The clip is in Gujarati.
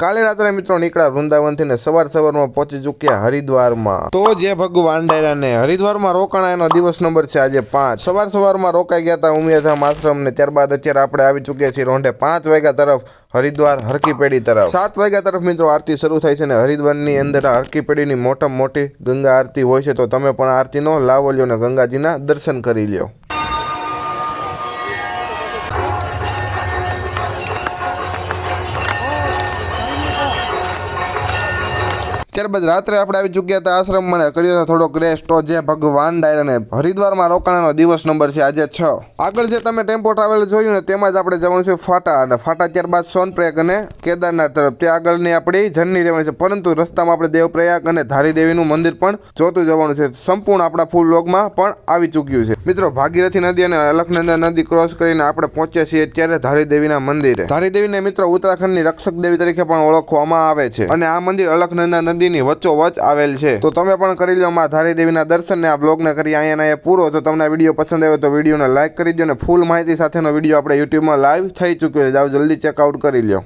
કાલે રાત્રે મિત્રો નીકળ્યા વૃંદાવનથી ને સવાર સવારમાં પહોંચી ચૂક્યા હરિદ્વારમાં. તો જે ભગવાન ડાયરાને હરિદ્વારમાં રોકાણા એનો દિવસ નંબર છે આજે પાંચ. સવાર સવારમાં રોકાઈ ગયા હતા ઉમિયાધામ આશ્રમ ને ત્યારબાદ અત્યારે આપણે આવી ચૂક્યા છીએ રોંઢે પાંચ વાગ્યા તરફ હરિદ્વાર હરકી પેઢી તરફ. સાત વાગ્યા તરફ મિત્રો આરતી શરૂ થાય છે ને હરિદ્વારની અંદર આ હરકી પેઢીની મોટામાં મોટી ગંગા આરતી હોય છે તો તમે પણ આરતીનો લાવો લ્યો ને ગંગાજીના દર્શન કરી લ્યો. ત્યારબાદ રાત્રે આપણે આવી ચૂક્યા હતા, આશ્રમમાં કર્યો હતો થોડોક રેસ્ટ તો જે ભગવાન ડાયરાને હરિદ્વારમાં રોકાણાનો દિવસ નંબર છે આજે છ. આગળ જે તમે ટેમ્પો ટ્રાવેલ જોયું ને તેમાં જ આપણે જવાનું છે ફાટા. અને ફાટા ત્યારબાદ સોનપ્રયાગ અને કેદારનાથ તરફ. ત્યાં આગળની આપણી જર્ની રહેવાની છે. પરંતુ રસ્તામાં આપણે દેવપ્રયાગ અને ધારીદેવીનું મંદિર પણ જોતું જવાનું છે. સંપૂર્ણ આપણા ફૂલ લોગમાં પણ આવી ચૂક્યું છે. મિત્રો, ભાગીરથી નદી અને અલખનંદા નદી ક્રોસ કરીને આપણે પહોંચ્યા છીએ ત્યારે ધારીદેવીના મંદિરે. ધારીદેવીને મિત્રો ઉત્તરાખંડની રક્ષક દેવી તરીકે પણ ઓળખવામાં આવે છે. અને આ મંદિર અલખનંદા નદીની વચ્ચોવચ આવેલ છે. તો તમે પણ કરી લો માં ધારી દેવીના દર્શનને આ બ્લોગને કરી અહીંયા અહીંયા પૂરો. તો તમને વીડિયો પસંદ આવ્યો તો વિડીયોને લાઇક કરી દો અને ફૂલ માહિતી સાથેનો વીડિયો આપણે યુટ્યુબમાં લાઈવ થઈ ચૂક્યો છે. જાઓ જલ્દી ચેકઆઉટ કરી લ્યો.